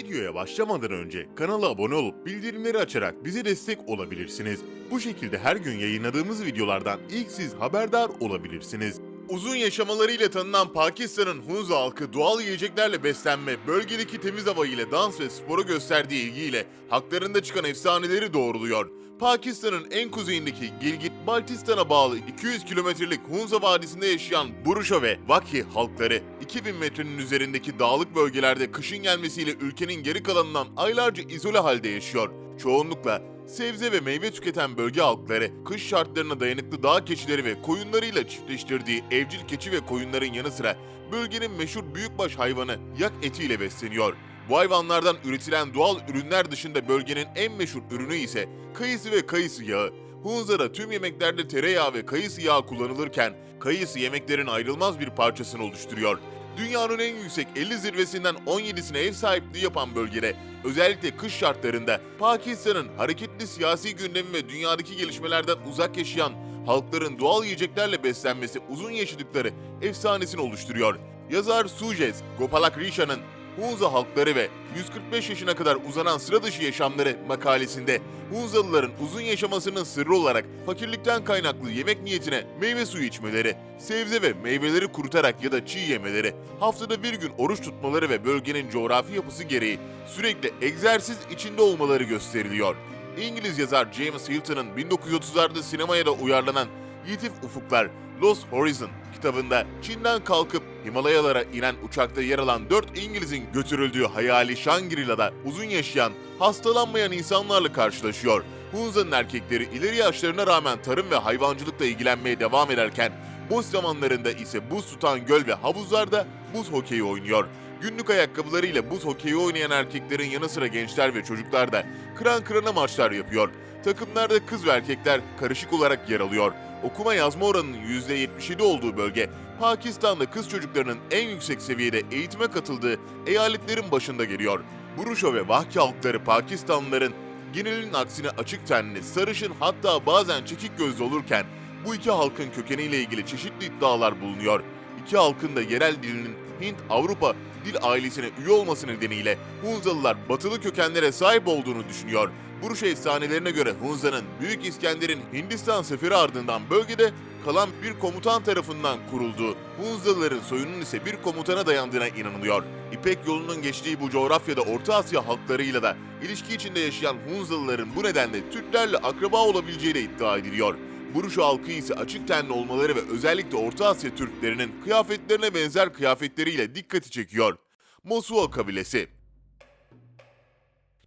Videoya başlamadan önce kanala abone olup bildirimleri açarak bize destek olabilirsiniz. Bu şekilde her gün yayınladığımız videolardan ilk siz haberdar olabilirsiniz. Uzun yaşamalarıyla tanınan Pakistan'ın Hunza halkı doğal yiyeceklerle beslenme, bölgedeki temiz hava ile dans ve spora gösterdiği ilgiyle haklarında çıkan efsaneleri doğruluyor. Pakistan'ın en kuzeyindeki Gilgit-Baltistan'a bağlı 200 kilometrelik Hunza Vadisi'nde yaşayan Buruşa ve Vaki halkları 2000 metrenin üzerindeki dağlık bölgelerde kışın gelmesiyle ülkenin geri kalanından aylarca izole halde yaşıyor. Çoğunlukla sebze ve meyve tüketen bölge halkları kış şartlarına dayanıklı dağ keçileri ve koyunlarıyla çiftleştirdiği evcil keçi ve koyunların yanı sıra bölgenin meşhur büyükbaş hayvanı yak etiyle besleniyor. Bu hayvanlardan üretilen doğal ürünler dışında bölgenin en meşhur ürünü ise kayısı ve kayısı yağı. Hunza'da tüm yemeklerde tereyağı ve kayısı yağı kullanılırken kayısı yemeklerin ayrılmaz bir parçasını oluşturuyor. Dünyanın en yüksek 50 zirvesinden 17'sine ev sahipliği yapan bölgede özellikle kış şartlarında Pakistan'ın hareketli siyasi gündemi ve dünyadaki gelişmelerden uzak yaşayan halkların doğal yiyeceklerle beslenmesi uzun yaşadıkları efsanesini oluşturuyor. Yazar Sujez Gopalak Risha'nın Hunza halkları ve 145 yaşına kadar uzanan sıra dışı yaşamları makalesinde Hunzalıların uzun yaşamasının sırrı olarak fakirlikten kaynaklı yemek niyetine meyve suyu içmeleri, sebze ve meyveleri kurutarak ya da çiğ yemeleri, haftada bir gün oruç tutmaları ve bölgenin coğrafi yapısı gereği sürekli egzersiz içinde olmaları gösteriliyor. İngiliz yazar James Hilton'ın 1930'larda sinemaya da uyarlanan Yitif Ufuklar, Lost Horizon kitabında Çin'den kalkıp Himalayalara inen uçakta yer alan 4 İngiliz'in götürüldüğü hayali Shangri-La'da uzun yaşayan, hastalanmayan insanlarla karşılaşıyor. Hunza'nın erkekleri ileri yaşlarına rağmen tarım ve hayvancılıkla ilgilenmeye devam ederken boş zamanlarında ise buz tutan göl ve havuzlarda buz hokeyi oynuyor. Günlük ayakkabılarıyla buz hokeyi oynayan erkeklerin yanı sıra gençler ve çocuklar da kıran kırana maçlar yapıyor. Takımlarda kız ve erkekler karışık olarak yer alıyor. Okuma yazma oranının %77 olduğu bölge, Pakistan'da kız çocuklarının en yüksek seviyede eğitime katıldığı eyaletlerin başında geliyor. Buruşa ve Vahki halkları Pakistanlıların genelinin aksine açık tenli, sarışın hatta bazen çekik gözlü olurken bu iki halkın kökeniyle ilgili çeşitli iddialar bulunuyor. İki halkın da yerel dilinin Hint-Avrupa dil ailesine üye olması nedeniyle Hunzalılar batılı kökenlere sahip olduğunu düşünüyor. Buruş efsanelerine göre Hunza'nın Büyük İskender'in Hindistan seferi ardından bölgede kalan bir komutan tarafından kurulduğu, Hunzalıların soyunun ise bir komutana dayandığına inanılıyor. İpek yolunun geçtiği bu coğrafyada Orta Asya halklarıyla da ilişki içinde yaşayan Hunzalıların bu nedenle Türklerle akraba olabileceği de iddia ediliyor. Buruş halkı ise açık tenli olmaları ve özellikle Orta Asya Türklerinin kıyafetlerine benzer kıyafetleriyle dikkati çekiyor. Mosuo kabilesi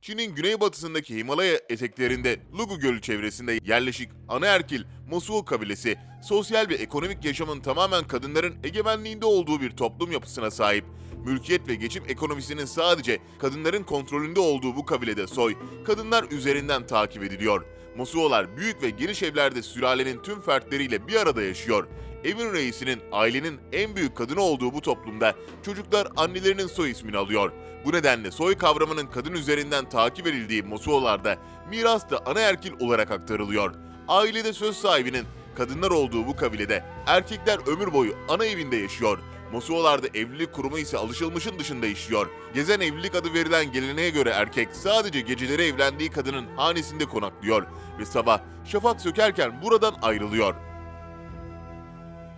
Çin'in güneybatısındaki Himalaya eteklerinde Lugu Gölü çevresinde yerleşik Anaerkil Mosuo kabilesi, sosyal ve ekonomik yaşamın tamamen kadınların egemenliğinde olduğu bir toplum yapısına sahip. Mülkiyet ve geçim ekonomisinin sadece kadınların kontrolünde olduğu bu kabilede soy, kadınlar üzerinden takip ediliyor. Mosuolar büyük ve geniş evlerde sülalenin tüm fertleriyle bir arada yaşıyor. Evin reisinin ailenin en büyük kadını olduğu bu toplumda çocuklar annelerinin soy ismini alıyor. Bu nedenle soy kavramının kadın üzerinden takip edildiği Mosuolarda miras da anaerkil olarak aktarılıyor. Ailede söz sahibinin kadınlar olduğu bu kabilede erkekler ömür boyu ana evinde yaşıyor. Mosuolarda evlilik kurumu ise alışılmışın dışında işliyor. Gezen evlilik adı verilen geleneğe göre erkek sadece geceleri evlendiği kadının hanesinde konaklıyor ve sabah şafak sökerken buradan ayrılıyor.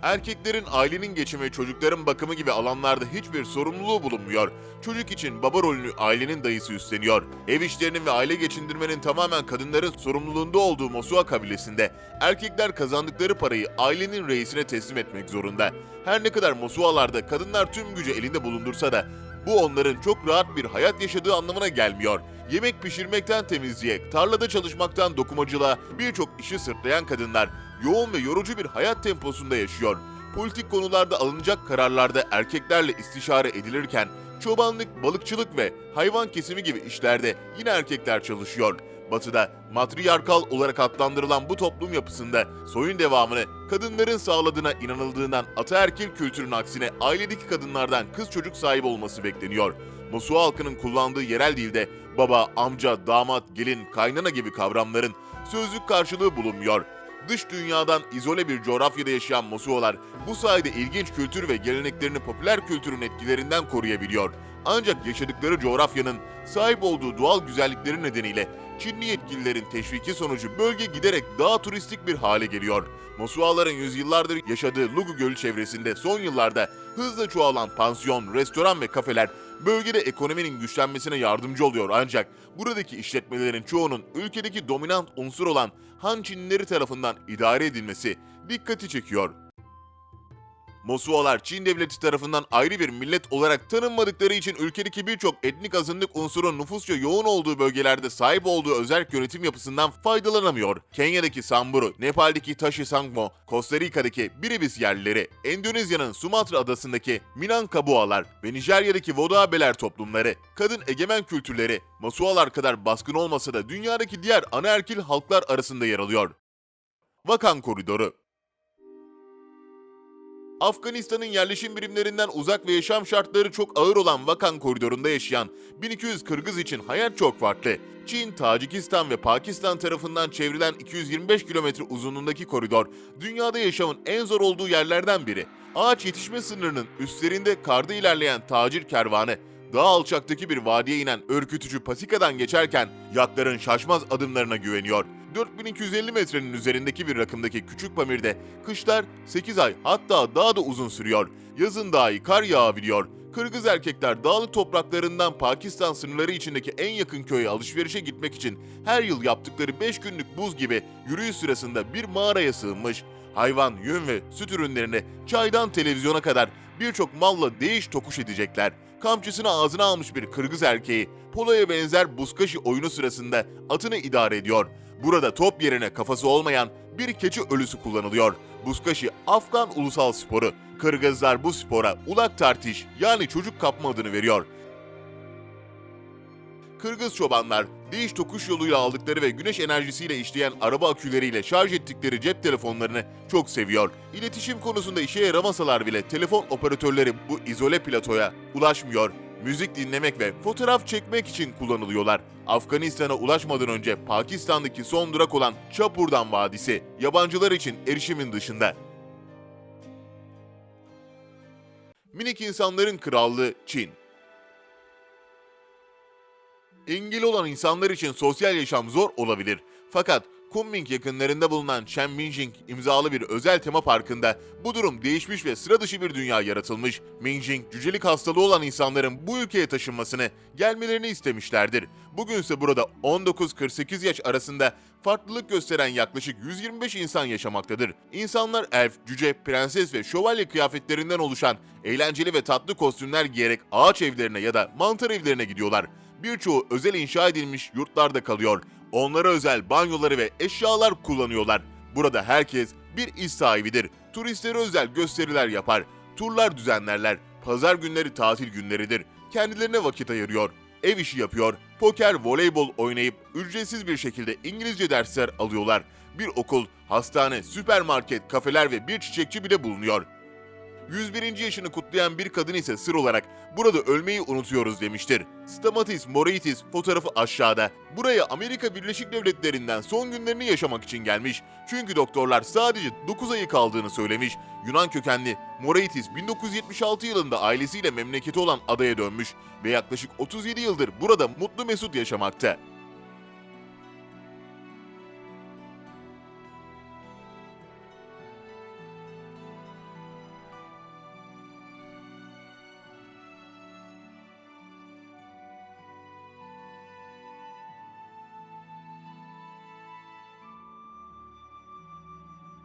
Erkeklerin ailenin geçimi ve çocukların bakımı gibi alanlarda hiçbir sorumluluğu bulunmuyor. Çocuk için baba rolünü ailenin dayısı üstleniyor. Ev işlerinin ve aile geçindirmenin tamamen kadınların sorumluluğunda olduğu Mosua kabilesinde erkekler kazandıkları parayı ailenin reisine teslim etmek zorunda. Her ne kadar Mosualarda kadınlar tüm gücü elinde bulundursa da bu onların çok rahat bir hayat yaşadığı anlamına gelmiyor. Yemek pişirmekten temizliğe, tarlada çalışmaktan dokumacılığa birçok işi sırtlayan kadınlar yoğun ve yorucu bir hayat temposunda yaşıyor. Politik konularda alınacak kararlarda erkeklerle istişare edilirken çobanlık, balıkçılık ve hayvan kesimi gibi işlerde yine erkekler çalışıyor. Batı'da matriyarkal olarak adlandırılan bu toplum yapısında soyun devamını kadınların sağladığına inanıldığından ataerkil kültürün aksine ailedeki kadınlardan kız çocuk sahibi olması bekleniyor. Mosu halkının kullandığı yerel dilde baba, amca, damat, gelin, kaynana gibi kavramların sözlük karşılığı bulunmuyor. Dış dünyadan izole bir coğrafyada yaşayan Mosuolar bu sayede ilginç kültür ve geleneklerini popüler kültürün etkilerinden koruyabiliyor. Ancak yaşadıkları coğrafyanın sahip olduğu doğal güzellikleri nedeniyle Çinli yetkililerin teşviki sonucu bölge giderek daha turistik bir hale geliyor. Mosuaların yüzyıllardır yaşadığı Lugu Gölü çevresinde son yıllarda hızla çoğalan pansiyon, restoran ve kafeler bölgede ekonominin güçlenmesine yardımcı oluyor ancak buradaki işletmelerin çoğunun ülkedeki dominant unsur olan Han Çinlileri tarafından idare edilmesi dikkati çekiyor. Mosualar Çin devleti tarafından ayrı bir millet olarak tanınmadıkları için ülkedeki birçok etnik azınlık unsurun nüfusça yoğun olduğu bölgelerde sahip olduğu özel yönetim yapısından faydalanamıyor. Kenya'daki Samburu, Nepal'deki Tashi Sangmo, Costa Rica'daki Biribis yerlileri, Endonezya'nın Sumatra adasındaki Minangkabualar ve Nijerya'daki Vodabeler toplumları, kadın egemen kültürleri, Mosualar kadar baskın olmasa da dünyadaki diğer anaerkil halklar arasında yer alıyor. Vakan Koridoru Afganistan'ın yerleşim birimlerinden uzak ve yaşam şartları çok ağır olan Vakan koridorunda yaşayan 1200 Kırgız için hayat çok farklı. Çin, Tacikistan ve Pakistan tarafından çevrilen 225 kilometre uzunluğundaki koridor, dünyada yaşamın en zor olduğu yerlerden biri. Ağaç yetişme sınırının üstlerinde karda ilerleyen tacir kervanı, daha alçaktaki bir vadiye inen ürkütücü patikadan geçerken yatların şaşmaz adımlarına güveniyor. 4250 metrenin üzerindeki bir rakımdaki Küçük Pamir'de kışlar 8 ay hatta daha da uzun sürüyor. Yazın dahi kar yağabiliyor. Kırgız erkekler dağlık topraklarından Pakistan sınırları içindeki en yakın köye alışverişe gitmek için her yıl yaptıkları 5 günlük buz gibi yürüyüş sırasında bir mağaraya sığınmış. Hayvan, yün ve süt ürünlerini çaydan televizyona kadar birçok malla değiş tokuş edecekler. Kamçısını ağzına almış bir Kırgız erkeği poloya benzer buzkaşı oyunu sırasında atını idare ediyor. Burada top yerine kafası olmayan bir keçi ölüsü kullanılıyor. Buzkaşı Afgan ulusal sporu. Kırgızlar bu spora ulak tartiş yani çocuk kapma adını veriyor. Kırgız çobanlar değiş tokuş yoluyla aldıkları ve güneş enerjisiyle işleyen araba aküleriyle şarj ettikleri cep telefonlarını çok seviyor. İletişim konusunda işe yaramasalar bile telefon operatörleri bu izole platoya ulaşmıyor. Müzik dinlemek ve fotoğraf çekmek için kullanılıyorlar. Afganistan'a ulaşmadan önce Pakistan'daki son durak olan Çapurdan Vadisi, yabancılar için erişimin dışında. Minik insanların krallığı Çin. Engeli olan insanlar için sosyal yaşam zor olabilir. Fakat Kunming yakınlarında bulunan Shenminjing imzalı bir özel tema parkında bu durum değişmiş ve sıra dışı bir dünya yaratılmış. Minjing, cücelik hastalığı olan insanların bu ülkeye taşınmasını, gelmelerini istemişlerdir. Bugünse burada 19-48 yaş arasında farklılık gösteren yaklaşık 125 insan yaşamaktadır. İnsanlar elf, cüce, prenses ve şövalye kıyafetlerinden oluşan eğlenceli ve tatlı kostümler giyerek ağaç evlerine ya da mantar evlerine gidiyorlar birçoğu özel inşa edilmiş yurtlarda kalıyor. Onlara özel banyoları ve eşyalar kullanıyorlar. Burada herkes bir iş sahibidir. Turistlere özel gösteriler yapar. Turlar düzenlerler. Pazar günleri tatil günleridir. Kendilerine vakit ayırıyor. Ev işi yapıyor. Poker, voleybol oynayıp ücretsiz bir şekilde İngilizce dersler alıyorlar. Bir okul, hastane, süpermarket, kafeler ve bir çiçekçi bile bulunuyor. 101. yaşını kutlayan bir kadın ise sır olarak burada ölmeyi unutuyoruz demiştir. Stamatis Moraitis fotoğrafı aşağıda. Buraya Amerika Birleşik Devletleri'nden son günlerini yaşamak için gelmiş. Çünkü doktorlar sadece 9 ayı kaldığını söylemiş. Yunan kökenli Moraitis 1976 yılında ailesiyle memleketi olan adaya dönmüş ve yaklaşık 37 yıldır burada mutlu mesut yaşamakta.